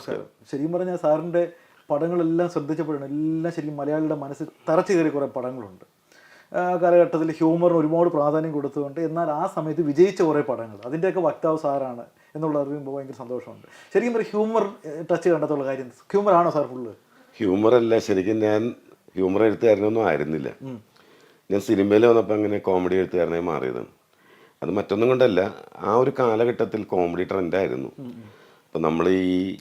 നമസ്കാരം ശരിക്കും പറഞ്ഞാൽ സാറിന്റെ പടങ്ങളെല്ലാം ശ്രദ്ധിച്ചപ്പോഴാണ് എല്ലാം ശരിക്കും മലയാളിയുടെ മനസ്സിൽ തറച്ചു കയറിയ കുറേ പടങ്ങളുണ്ട്. ആ കാലഘട്ടത്തിൽ ഹ്യൂമറിന് ഒരുപാട് പ്രാധാന്യം കൊടുത്തുകൊണ്ട് എന്നാൽ ആ സമയത്ത് വിജയിച്ച കുറേ പടങ്ങൾ. അതിന്റെയൊക്കെ വക്താവ് സാറാണ് എന്നുള്ള അറിയുമ്പോൾ ഭയങ്കര സന്തോഷമുണ്ട്. ശരിക്കും പറഞ്ഞാൽ ഹ്യൂമർ ടച്ച് കണ്ടെത്തുള്ള കാര്യം. ഹ്യൂമർ ആണോ സാർ ഫുള്ള് ഹ്യൂമർ അല്ല ശരിക്കും ഞാൻ ഹ്യൂമർ എഴുത്തുകാരനൊന്നും ആയിരുന്നില്ല. ഞാൻ സിനിമയിൽ വന്നപ്പോൾ അങ്ങനെ കോമഡി എഴുത്തുകാരനായി മാറിയത് അത് മറ്റൊന്നും കൊണ്ടല്ല ആ ഒരു കാലഘട്ടത്തിൽ കോമഡി ട്രെൻഡായിരുന്നു അപ്പം നമ്മൾ ഈ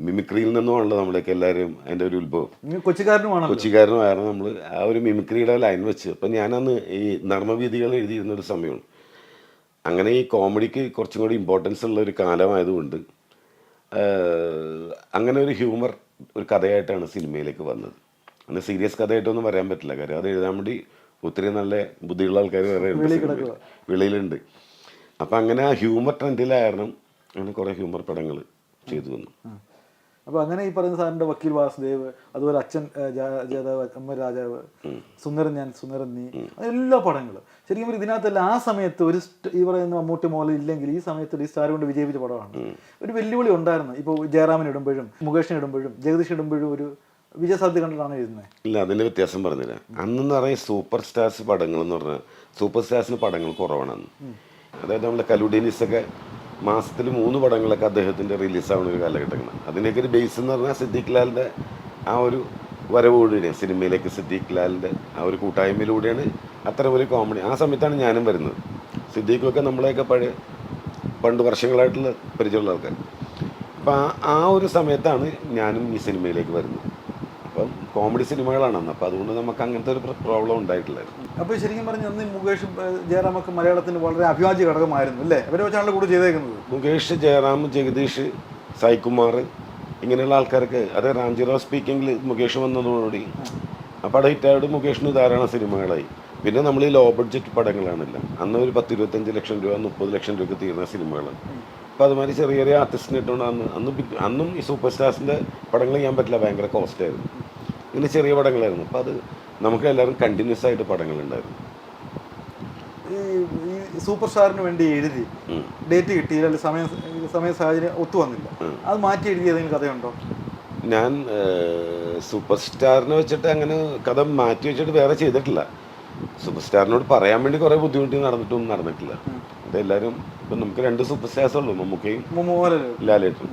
മിമിക്രിയിൽ നിന്നുമാണല്ലോ നമ്മളൊക്കെ എല്ലാവരും അതിന്റെ ഒരു ഉത്ഭവം. കൊച്ചിക്കാരനുമാണ് കൊച്ചിക്കാരനുമായിരുന്നു നമ്മൾ ആ ഒരു മിമിക്രിയുടെ ലൈൻ വെച്ച്. അപ്പം ഞാനന്ന് ഈ നർമ്മവീതികൾ എഴുതിയിരുന്ന ഒരു സമയമാണ് അങ്ങനെ ഈ കോമഡിക്ക് കുറച്ചും കൂടി ഇമ്പോർട്ടൻസ് ഉള്ള ഒരു കാലമായതുകൊണ്ട് അങ്ങനെ ഒരു ഹ്യൂമർ ഒരു കഥയായിട്ടാണ് സിനിമയിലേക്ക് വന്നത്. അന്ന് സീരിയസ് കഥയായിട്ടൊന്നും പറയാൻ പറ്റില്ല. കാര്യം അത് എഴുതാൻ വേണ്ടി ഒത്തിരി നല്ല ബുദ്ധിയുള്ള ആൾക്കാർ വേറെ. വെളിയിലുണ്ട്. അപ്പം അങ്ങനെ ആ ഹ്യൂമർ ട്രെൻഡിലായിരുന്നു അങ്ങനെ കുറേ ഹ്യൂമർ പടങ്ങൾ ചെയ്തു വന്നു അപ്പോൾ അങ്ങനെ ഈ പറയുന്ന സാറിന്റെ വക്കീൽ വാസുദേവ് അതുപോലെ അച്ഛൻ ഏ, ജാ- ജാദവ് അമ്മ രാജാവ് സുന്ദരൻ ഞാൻ സുന്ദരൻ നീ എല്ലാ പടങ്ങളും. ശരിക്കും പറഞ്ഞാൽ ഇതിനകത്തല്ല ആ സമയത്ത് ഒരു ഈ പറയുന്ന മമ്മൂട്ടി മോഹൻ ഇല്ലെങ്കിൽ ഈ സമയത്ത് ഈ സ്റ്റാർ കൊണ്ട് വിജയിപ്പിച്ച പടമാണ്. ഒരു വെല്ലുവിളി ഉണ്ടായിരുന്നു. ഇപ്പോൾ ജയറാമിന് ഇടുമ്പോഴും മുകേഷിന് ഇടുമ്പോഴും ജഗദീഷ് ഇടുമ്പോഴും ഒരു വിജയസാധ്യത കണ്ടിട്ടാണ് എഴുതുന്നത് ഇല്ല അതിന്റെ വ്യത്യാസം പറഞ്ഞില്ല അന്നെന്ന് പറയുന്നത് സൂപ്പർ സ്റ്റാർസ് പടങ്ങൾ എന്ന് പറഞ്ഞാൽ സൂപ്പർ സ്റ്റാർസിന് പടങ്ങൾ കുറവാണ് അതായത് കലുഡീനിസ് കലുഡീനിസൊക്കെ മാസത്തിൽ മൂന്ന് പടങ്ങളൊക്കെ അദ്ദേഹത്തിന്റെ റിലീസാവുന്ന ഒരു കാലഘട്ടമാണ്. അതിന്റെയൊക്കെ ഒരു ബേസ് എന്ന് പറഞ്ഞാൽ സിദ്ദിഖ് ലാലിന്റെ ആ ഒരു വരവോടുകൂടിയാണ് സിനിമയിലേക്ക് സിദ്ദീഖ് ലാലിന്റെ ആ ഒരു കൂട്ടായ്മയിലൂടെയാണ് അത്തരം ഒരു കോമഡി ആ സമയത്താണ് ഞാനും വരുന്നത്. സിദ്ദീഖൊക്കെ നമ്മളെയൊക്കെ പഴയ പണ്ട് വർഷങ്ങളായിട്ടുള്ള പരിചയമുള്ള ആൾക്കാർ അപ്പോൾ ആ ആ ഒരു സമയത്താണ് ഞാനും ഈ സിനിമയിലേക്ക് വരുന്നത്. കോമഡി സിനിമകളാണ് അപ്പോൾ അതുകൊണ്ട് നമുക്ക് അങ്ങനത്തെ ഒരു പ്രോബ്ലം ഉണ്ടായിട്ടില്ലായിരുന്നു അപ്പോൾ ശരിക്കും അന്ന് ഈ മുകേഷും ജയറാമൊക്കെ മലയാളത്തിന് വളരെ അഭിവാജ്യ ഘടകമായിരുന്നു അല്ലേ? അവരെ വെച്ചാണല്ലോ കൂടെ ചെയ്തേക്കുന്നത്. മുകേഷ് ജയറാം ജഗദീഷ് സായികുമാർ ഇങ്ങനെയുള്ള ആൾക്കാർക്ക് അത് റാംജിറാവ് സ്പീക്കിംഗിൽ മുകേഷ് വന്നതോടുകൂടി ആ പടം ഹിറ്റായോട് മുകേഷിന് ധാരാളം സിനിമകളായി. പിന്നെ നമ്മൾ ഈ ലോ ബഡ്ജറ്റ് പടങ്ങളാണില്ല. അന്ന് ഒരു പത്ത് ഇരുപത്തഞ്ച് ലക്ഷം രൂപ മുപ്പത് ലക്ഷം രൂപയ്ക്ക് തീർന്ന സിനിമകളാണ് അപ്പോൾ അതുമാതിരി ചെറിയ ചെറിയ ആർട്ടിസ്റ്റിനെ ഇട്ടുകൊണ്ട് അന്ന് അന്ന് അന്നും ഈ സൂപ്പർ സ്റ്റാർസിന്റെ പടങ്ങൾ ചെയ്യാൻ പറ്റില്ല. ഭയങ്കര കോസ്റ്റ് ആയിരുന്നു. ഇങ്ങനെ ചെറിയ പടങ്ങളായിരുന്നു. അപ്പോൾ അത് നമുക്ക് എല്ലാവരും കണ്ടിന്യൂസ് ആയിട്ട് പടങ്ങളുണ്ടായിരുന്നു. ഈ സൂപ്പർ സ്റ്റാറിന് വേണ്ടി എഴുതി ഡേറ്റ് കിട്ടിയില്ല അല്ലെങ്കിൽ സമയ സമയ സാഹചര്യം ഒത്തു വന്നില്ല. അത് മാറ്റി എഴുതി ഏതെങ്കിലും കഥയുണ്ടോ? ഞാൻ സൂപ്പർ സ്റ്റാറിനെ വെച്ചിട്ട് അങ്ങനെ കഥ മാറ്റി വെച്ചിട്ട് വേറെ ചെയ്തിട്ടില്ല. സൂപ്പർ സ്റ്റാറിനോട് പറയാൻ വേണ്ടി കുറേ ബുദ്ധിമുട്ടി നടന്നിട്ടൊന്നും നടന്നിട്ടില്ല. അതെല്ലാവരും ഇപ്പം നമുക്ക് രണ്ട് സൂപ്പർ സ്റ്റാർസ് ഉള്ളൂ മമ്മൂക്കയും ലാലേട്ടും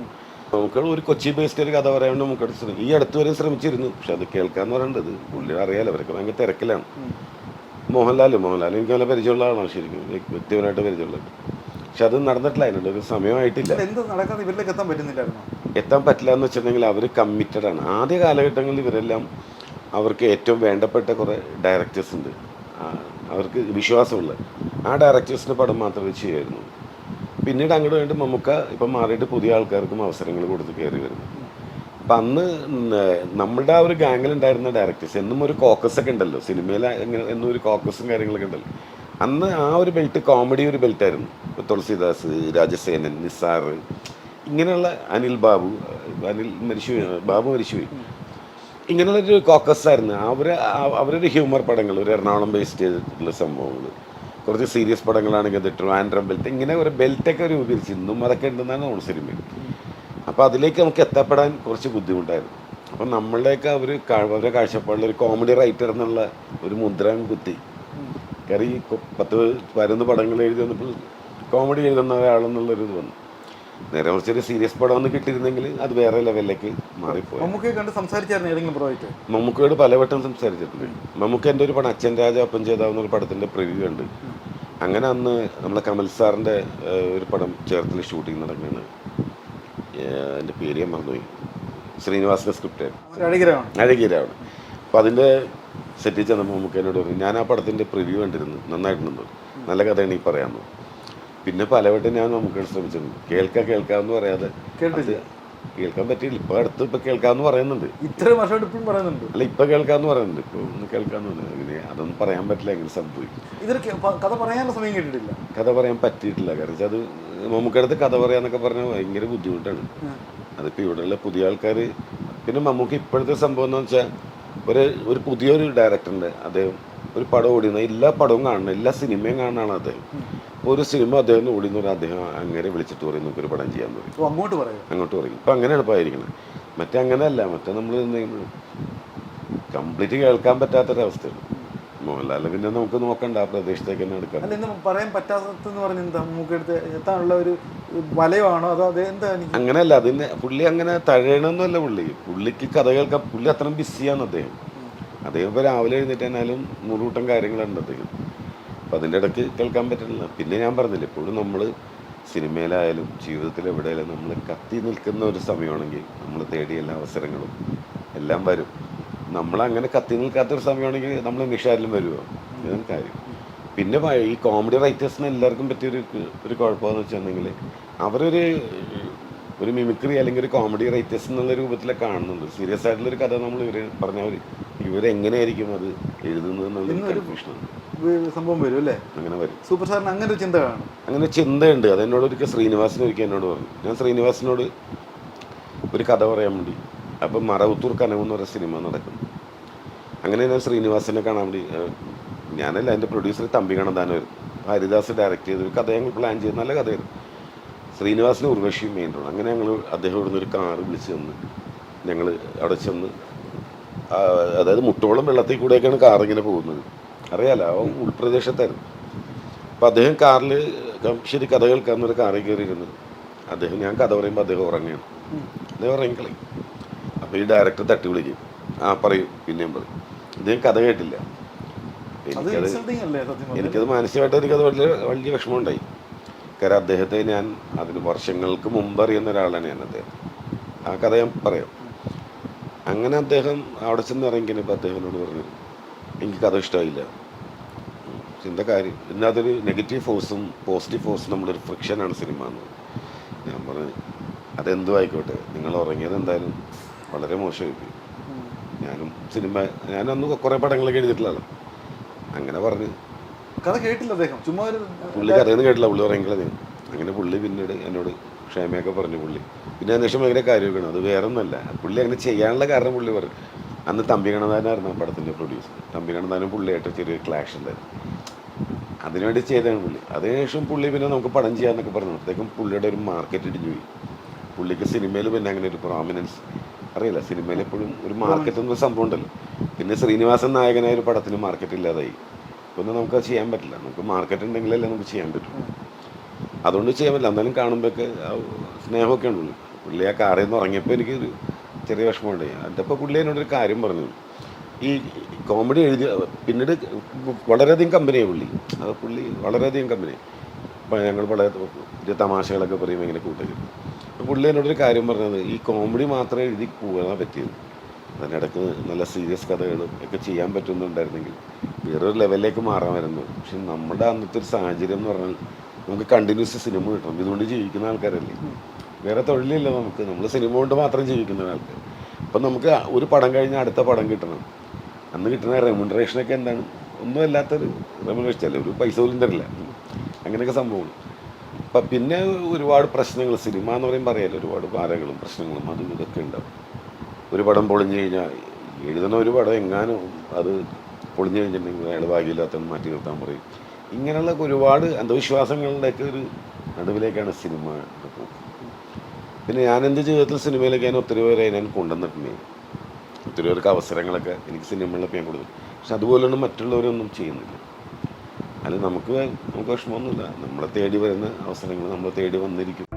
നമുക്ക് ഒരു കൊച്ചി ബേസ്ഡ് ഒരു കഥ പറയാൻ വേണ്ടി നമുക്ക് ശ്രമിക്കും ഈ അടുത്ത് വരെ ശ്രമിച്ചിരുന്നു. പക്ഷെ അത് കേൾക്കാന്ന് പറയേണ്ടത്. പുള്ളി അറിയാലോ അവരൊക്കെ ഭയങ്കര തിരക്കിലാണ്. മോഹൻലാൽ മോഹൻലാൽ എനിക്ക് നല്ല പരിചയമുള്ള ആളാണ് ശരിക്കും. വ്യക്തി- വ്യക്തിപരമായിട്ട് പരിചയമുള്ളത്. പക്ഷെ അത് നടന്നിട്ടില്ല. അതിനുള്ള ഒരു സമയമായിട്ടില്ല. എത്താൻ പറ്റുന്നില്ലായിരുന്നു? എത്താൻ പറ്റില്ല എന്ന് വെച്ചിട്ടുണ്ടെങ്കിൽ അവർ കമ്മിറ്റഡ് ആണ്. ആദ്യ കാലഘട്ടങ്ങളിൽ ഇവരെല്ലാം അവർക്ക് ഏറ്റവും വേണ്ടപ്പെട്ട കുറേ ഡയറക്ടേഴ്സ് ഉണ്ട്. അവർക്ക് വിശ്വാസമുള്ള ആ ഡയറക്ടേഴ്സിന്റെ പടം മാത്രമേ ചെയ്യുമായിരുന്നു. പിന്നീട് അങ്ങോട്ട് വേണ്ടി മമ്മൂക്ക ഇപ്പം മാറിയിട്ട് പുതിയ ആൾക്കാർക്കും അവസരങ്ങൾ കൊടുത്ത് കയറി വരുന്നു. അപ്പം അന്ന് നമ്മുടെ ആ ഒരു ഗാങ്ങിലുണ്ടായിരുന്ന ഡയറക്ടേഴ്സ് എന്നും ഒരു കോക്കസ് ഒക്കെ ഉണ്ടല്ലോ. സിനിമയിൽ എന്നും ഒരു കോക്കസും കാര്യങ്ങളൊക്കെ ഉണ്ടല്ലോ. അന്ന് ആ ഒരു ബെൽറ്റ് കോമഡി ഒരു ബെൽറ്റായിരുന്നു തുളസിദാസ് രാജസേനൻ നിസാർ ഇങ്ങനെയുള്ള അനിൽ ബാബു അനിൽ മരിച്ചു ബാബു മരിച്ചുപോയി ഇങ്ങനെയുള്ളൊരു കോക്കസ് ആയിരുന്നു. അവർ അവരുടെ ഹ്യൂമർ പടങ്ങൾ ഒരു എറണാകുളം ബേസ്ഡ് ചെയ്തിട്ടുള്ള സംഭവങ്ങൾ. കുറച്ച് സീരിയസ് പടങ്ങളാണെങ്കിൽ അത് ട്രിവാൻഡ്രം ബെൽറ്റ് ഇങ്ങനെ ഒരു ബെൽറ്റൊക്കെ രൂപീകരിച്ചു ഇന്നും അതൊക്കെ ഉണ്ടെന്നാണ് നമ്മൾ സിനിമയിൽ. അപ്പോൾ അതിലേക്ക് നമുക്ക് എത്തപ്പെടാൻ കുറച്ച് ബുദ്ധിമുട്ടായിരുന്നു. അപ്പം നമ്മളുടെയൊക്കെ അവർ അവരുടെ കാഴ്ചപ്പാടിൽ ഒരു കോമഡി റൈറ്റർ എന്നുള്ള ഒരു മുദ്ര കുത്തി കയറി പത്ത് പതിനൊന്ന് പടങ്ങൾ എഴുതി വന്നപ്പോൾ കോമഡി എഴുതുന്ന ഒരാളെന്നുള്ളൊരു ഇത് വന്നു. നേരെ കുറച്ച് ഒരു സീരിയസ് പടം ഒന്ന് കിട്ടിയിരുന്നെങ്കിൽ അത് വേറെ ലെവലിലേക്ക് മാറിപ്പോയി. മമ്മൂക്കയെ കണ്ട് സംസാരിച്ചായിരുന്നു ഏതെങ്കിലും പ്രോജക്റ്റ് മമ്മൂക്കയോട് പലവട്ടം സംസാരിച്ചിട്ടുണ്ട്. മമ്മൂക്ക എന്റെ ഒരു പടം അച്ഛൻ രാജ ഒപ്പം ചെയ്താവുന്ന ഒരു പടത്തിന്റെ പ്രിവ്യൂ ഉണ്ട് അങ്ങനെ അന്ന് നമ്മളെ കമൽ സാറിന്റെ ഒരു പടം ചേർത്തിൽ ഷൂട്ടിംഗ് നടക്കുകയാണ് എന്റെ പേര് ഞാൻ മറന്നുപോയി. ശ്രീനിവാസിന്റെ സ്ക്രിപ്റ്റ് ആയിരുന്നു. അഴകിരാണ് അപ്പോൾ അതിന്റെ സെറ്റിൽ ചെന്നപ്പോൾ നമുക്ക് എന്നോട് പറഞ്ഞു ഞാൻ ആ പടത്തിന്റെ പ്രിവ്യൂ കണ്ടിരുന്നു. നന്നായിട്ടുണ്ട് നല്ല കഥയാണ് ഈ പറയാമെന്ന് പിന്നെ പലവട്ടം ഞാൻ നമുക്ക് ശ്രമിച്ചിട്ടുണ്ട് കേൾക്കാം കേൾക്കാമെന്ന് പറയാതെ കേൾക്കാൻ പറ്റിയില്ല. ഇപ്പൊ അടുത്ത് ഇപ്പൊ കേൾക്കാന്ന് പറയുന്നുണ്ട്. ഇത്ര വർഷമായിട്ട് ഇപ്പോഴും പറയുന്നുണ്ട്. അല്ല ഇപ്പൊ കേൾക്കാന്ന് പറയുന്നുണ്ട്. ഇപ്പൊ ഒന്ന് കേൾക്കാന്ന് അങ്ങനെ അതൊന്നും പറയാൻ പറ്റില്ല എങ്ങനെ സംഭവിക്കും. ഇതൊരു കഥ പറയാനുള്ള സമയം കിട്ടിയിട്ടില്ല കഥ പറയാൻ പറ്റിയിട്ടില്ല. കാരണം അത് മമ്മൂക്കടുത്ത് കഥ പറയാന്നൊക്കെ പറഞ്ഞാൽ ഭയങ്കര ബുദ്ധിമുട്ടാണ്. അതിപ്പോ ഇവിടെയുള്ള പുതിയ ആൾക്കാർ പിന്നെ മമ്മൂക്ക് ഇപ്പോഴത്തെ സംഭവം എന്ന് വെച്ചാൽ ഒരു ഒരു പുതിയൊരു ഡയറക്ടറുണ്ട് അദ്ദേഹം ഒരു പടം ഓടിയുന്ന. എല്ലാ പടവും കാണണം. എല്ലാ സിനിമയും കാണണം അദ്ദേഹം. ഒരു സിനിമ അദ്ദേഹം ഓടി എന്ന് പറഞ്ഞാൽ അദ്ദേഹം അങ്ങനെ വിളിച്ചിട്ട് പറയും നമുക്കൊരു പടം ചെയ്യാൻ പറയും. അങ്ങോട്ട് പറയും. അങ്ങോട്ട് പറയും. ഇപ്പം അങ്ങനെ എളുപ്പമായിരിക്കണം മറ്റേ അങ്ങനെയല്ല മറ്റേ നമ്മൾ കംപ്ലീറ്റ് കേൾക്കാൻ പറ്റാത്തൊരവസ്ഥയാണ്. മോഹൻലാലിനെ പിന്നെ നമുക്ക് നോക്കണ്ട ആ പ്രദേശത്തേക്ക് തന്നെ എടുക്കാം പറയാൻ പറ്റാത്തതെന്ന് പറഞ്ഞ എന്താ? എത്താനുള്ള ഒരു വലയമാണോ അതോ അത് എന്താ അങ്ങനെയല്ല അതിന് പുള്ളി അങ്ങനെ തഴയണമെന്നല്ല പുള്ളി. പുള്ളിക്ക് കഥ കേൾക്കാൻ പുള്ളി അത്രയും ബിസിയാണ് അദ്ദേഹം. അദ്ദേഹം ഇപ്പോൾ രാവിലെ എഴുന്നേറ്റാലും നൂറുകൂട്ടം കാര്യങ്ങളുണ്ട് അദ്ദേഹം. അപ്പം അതിന്റെ ഇടയ്ക്ക് കേൾക്കാൻ പറ്റില്ല. പിന്നെ ഞാൻ പറഞ്ഞില്ല ഇപ്പോഴും നമ്മൾ സിനിമയിലായാലും ജീവിതത്തിൽ എവിടെയായാലും നമ്മൾ കത്തി നിൽക്കുന്ന ഒരു സമയമാണെങ്കിൽ നമ്മൾ തേടിയ എല്ലാ അവസരങ്ങളും എല്ലാം വരും. നമ്മളങ്ങനെ കത്തി നിൽക്കാത്തൊരു സമയമാണെങ്കിൽ നമ്മൾ നിഷാരിലും വരുമോ ഇതാണ് കാര്യം. പിന്നെ ഈ കോമഡി റൈറ്റേഴ്സിന് എല്ലാവർക്കും പറ്റിയൊരു ഒരു കുഴപ്പമെന്ന് വെച്ചിട്ടുണ്ടെങ്കിൽ അവരൊരു ഒരു മിമിക്രി അല്ലെങ്കിൽ ഒരു കോമഡി റൈറ്റേഴ്സ് എന്നുള്ള രൂപത്തിലൊക്കെ കാണുന്നുണ്ട്. സീരിയസ് ആയിട്ടുള്ളൊരു കഥ നമ്മൾ ഇവർ പറഞ്ഞവർ ഇവരെങ്ങനെയായിരിക്കും അത് എഴുതുന്നത് എന്നുള്ളൊരു കൺഫ്യൂഷനാണ് സംഭവം വരും അല്ലേ? അങ്ങനെ വരും. സൂപ്പർ സ്റ്റാറിന് അങ്ങനെ ഒരു ചിന്ത കാണും. അങ്ങനെ ചിന്തയുണ്ട്. അത് എന്നോട് ഒരിക്കൽ ശ്രീനിവാസൻ ഒരിക്കൽ എന്നോട് പറഞ്ഞു. ഞാൻ ശ്രീനിവാസിനോട് ഒരു കഥ പറയാൻ വേണ്ടി അപ്പം മറവത്തൂർ കനവ് എന്ന് പറയുന്ന സിനിമ നടക്കുന്നു. അങ്ങനെ ഞാൻ ശ്രീനിവാസനെ കാണാൻ വേണ്ടി ഞാനല്ല എന്റെ പ്രൊഡ്യൂസർ തമ്പി കണന്താനായിരുന്നു ഹരിദാസ് ഡയറക്റ്റ് ചെയ്തൊരു കഥ ഞങ്ങൾ പ്ലാൻ ചെയ്ത്. നല്ല കഥയായിരുന്നു. ശ്രീനിവാസിന് ഉർവശിയും മെയിൻ റോഡ് അങ്ങനെ ഞങ്ങൾ അദ്ദേഹം ഇവിടുന്ന് ഒരു കാറ് വിളിച്ച് ചെന്ന് ഞങ്ങൾ അവിടെ ചെന്ന് അതായത് മുട്ടോളം വെള്ളത്തിൽ കൂടെയൊക്കെയാണ് കാറിങ്ങനെ പോകുന്നത്. അറിയാലോ അവൻ ഉൾപ്രദേശത്തായിരുന്നു. അപ്പം അദ്ദേഹം കാറിൽ ശരി കഥ കേൾക്കാമെന്നൊരു കാറിൽ കയറിയിരുന്നു അദ്ദേഹം ഞാൻ കഥ പറയുമ്പോൾ അദ്ദേഹം ഉറങ്ങുകയാണ്. അദ്ദേഹം ഉറങ്ങിക്കളി അപ്പോൾ ഈ ഡയറക്ടർ തട്ടി വിളിക്കും. ആ പറയും പിന്നെയും പറയും. അദ്ദേഹം കഥ കേട്ടില്ല. എനിക്കത് എനിക്കത് മാനസികമായിട്ട് എനിക്കത് വലിയ വലിയ വിഷമമുണ്ടായി. കാരണം അദ്ദേഹത്തെ ഞാൻ അതിന് വർഷങ്ങൾക്ക് മുമ്പ് അറിയുന്ന ഒരാളാണ് ഞാൻ അദ്ദേഹം. ആ കഥ ഞാൻ പറയാം. അങ്ങനെ അദ്ദേഹം അവിടെ ചെന്ന് ഇറങ്ങിയപ്പോൾ അദ്ദേഹത്തിനോട് പറഞ്ഞു എനിക്ക് കഥ ഇഷ്ടമായില്ല എന്താ കാര്യം? ഇതിനകത്തൊരു നെഗറ്റീവ് ഫോഴ്സും പോസിറ്റീവ് ഫോഴ്സും നമ്മളൊരു ഫ്രിക്ഷനാണ് സിനിമ എന്ന്. ഞാൻ പറഞ്ഞു അതെന്തും ആയിക്കോട്ടെ. നിങ്ങൾ ഉറങ്ങിയത് എന്തായാലും വളരെ മോശമായി ഞാനും സിനിമ ഞാൻ അന്ന് കുറേ പടങ്ങളൊക്കെ എഴുതിയിട്ടുള്ളതാണ് അങ്ങനെ പറഞ്ഞ്. കഥ കേട്ടില്ല അദ്ദേഹം. ചുമ്മാ പുള്ളി കഥയൊന്നും കേട്ടില്ല. പുള്ളി പറയുന്നത് അങ്ങനെ പുള്ളി പിന്നീട് എന്നോട് ക്ഷമയൊക്കെ പറഞ്ഞു പുള്ളി. പിന്നെ അന്വേഷണം ഭയങ്കര കാര്യമൊക്കെയാണ്. അത് വേറെ ഒന്നുമല്ല പുള്ളി അങ്ങനെ ചെയ്യാനുള്ള കാരണം പുള്ളി പറഞ്ഞു. അന്ന് തമ്പി കണതാനായിരുന്നു പടത്തിന്റെ പ്രൊഡ്യൂസർ തമ്പി കണതാനും പുള്ളിയായിട്ട് ചെറിയൊരു ക്ലാഷ് ഉണ്ടായിരുന്നു അതിനുവേണ്ടി ചെയ്തതാണ് പുള്ളി. അതിനുശേഷം പുള്ളി പിന്നെ നമുക്ക് പടം ചെയ്യാമെന്നൊക്കെ പറഞ്ഞു. അപ്പോഴത്തേക്കും പുള്ളിയുടെ ഒരു മാർക്കറ്റ് ഇടിഞ്ഞു പോയി. പുള്ളിക്ക് സിനിമയിൽ പിന്നെ അങ്ങനെ ഒരു പ്രോമിനൻസ് അറിയില്ല സിനിമയിൽ എപ്പോഴും ഒരു മാർക്കറ്റ് എന്നൊരു സംഭവം ഉണ്ടല്ലോ. പിന്നെ ശ്രീനിവാസൻ നായകനായ ഒരു പടത്തിന് മാർക്കറ്റ് ഇല്ലാതായി. ഒന്നും നമുക്ക് ചെയ്യാൻ പറ്റില്ല. നമുക്ക് മാർക്കറ്റ് ഉണ്ടെങ്കിലല്ലേ നമുക്ക് ചെയ്യാൻ പറ്റും. അതുകൊണ്ട് ചെയ്യാൻ പറ്റില്ല. എന്നാലും കാണുമ്പോഴൊക്കെ സ്നേഹമൊക്കെ ഉണ്ടല്ലോ പുള്ളി. ആ കാറിൽ നിന്ന് ഉറങ്ങിയപ്പോൾ എനിക്ക് ഒരു ചെറിയ വിഷമമുണ്ട്. അപ്പോൾ പുള്ളി എന്നോടൊരു കാര്യം പറഞ്ഞു. ഈ കോമഡി എഴുതി പിന്നീട് വളരെയധികം കമ്പനിയാണ് പുള്ളി. അത് പുള്ളി വളരെയധികം കമ്പനി അപ്പം ഞങ്ങൾ വളരെ തമാശകളൊക്കെ പറയും ഇങ്ങനെ കൂട്ടുകയും പുള്ളി എന്നോടൊരു കാര്യം പറഞ്ഞത് ഈ കോമഡി മാത്രമേ എഴുതി പോകാൻ പറ്റിയത്. അതിനിടയ്ക്ക് നല്ല സീരിയസ് കഥകളും ഒക്കെ ചെയ്യാൻ പറ്റുന്നുണ്ടായിരുന്നെങ്കിൽ വേറൊരു ലെവലിലേക്ക് വരുന്നു. പക്ഷെ നമ്മുടെ അന്നത്തെ ഒരു സാഹചര്യം എന്ന് പറഞ്ഞാൽ നമുക്ക് കണ്ടിന്യൂസ് സിനിമ കിട്ടണം. ഇതുകൊണ്ട് ജീവിക്കുന്ന ആൾക്കാരല്ലേ. വേറെ തൊഴിലില്ല നമുക്ക്. നമ്മൾ സിനിമ കൊണ്ട് മാത്രം ജീവിക്കുന്ന ആൾക്ക് അപ്പം നമുക്ക് ഒരു പടം കഴിഞ്ഞാൽ അടുത്ത പടം കിട്ടണം. അന്ന് കിട്ടുന്ന റെമുണറേഷനൊക്കെ എന്താണ്? ഒന്നും അല്ലാത്തൊരു റെമുനറേഷൻ അല്ല. ഒരു പൈസ പോലും തരില്ല. അങ്ങനെയൊക്കെ സംഭവമാണ് അപ്പം പിന്നെ ഒരുപാട് പ്രശ്നങ്ങൾ. സിനിമ എന്ന് പറയുമ്പോൾ അറിയാലോ ഒരുപാട് ഭാരങ്ങളും പ്രശ്നങ്ങളും അതും ഇതൊക്കെ ഉണ്ടാവും. ഒരു പടം പൊളിഞ്ഞു കഴിഞ്ഞാൽ എഴുതുന്ന ഒരു പടം എങ്ങാനും അത് പൊളിഞ്ഞു കഴിഞ്ഞിട്ടുണ്ടെങ്കിൽ അയാൾ ഭാഗ്യമില്ലാത്ത മാറ്റി നിർത്താൻ പറയും. ഇങ്ങനെയുള്ള ഒരുപാട് അന്ധവിശ്വാസങ്ങളുടെയൊക്കെ ഒരു നടുവിലേക്കാണ് സിനിമ പോകുന്നത് പിന്നെ ഞാൻ എന്റെ ജീവിതത്തിൽ സിനിമയിലേക്ക് ഞാൻ ഒത്തിരി പേരെ ഞാൻ കൊണ്ടുവന്നിട്ടുണ്ട്. ഒത്തിരി പേർക്ക് അവസരങ്ങളൊക്കെ എനിക്ക് സിനിമകളിലൊക്കെ ഞാൻ കൊടുത്തു. പക്ഷെ അതുപോലെയൊന്നും മറ്റുള്ളവരൊന്നും ചെയ്യുന്നില്ല. അതിൽ നമുക്ക് നമുക്ക് വിഷമമൊന്നുമില്ല. നമ്മളെ തേടി വരുന്ന അവസരങ്ങൾ നമ്മളെ തേടി വന്നിരിക്കും.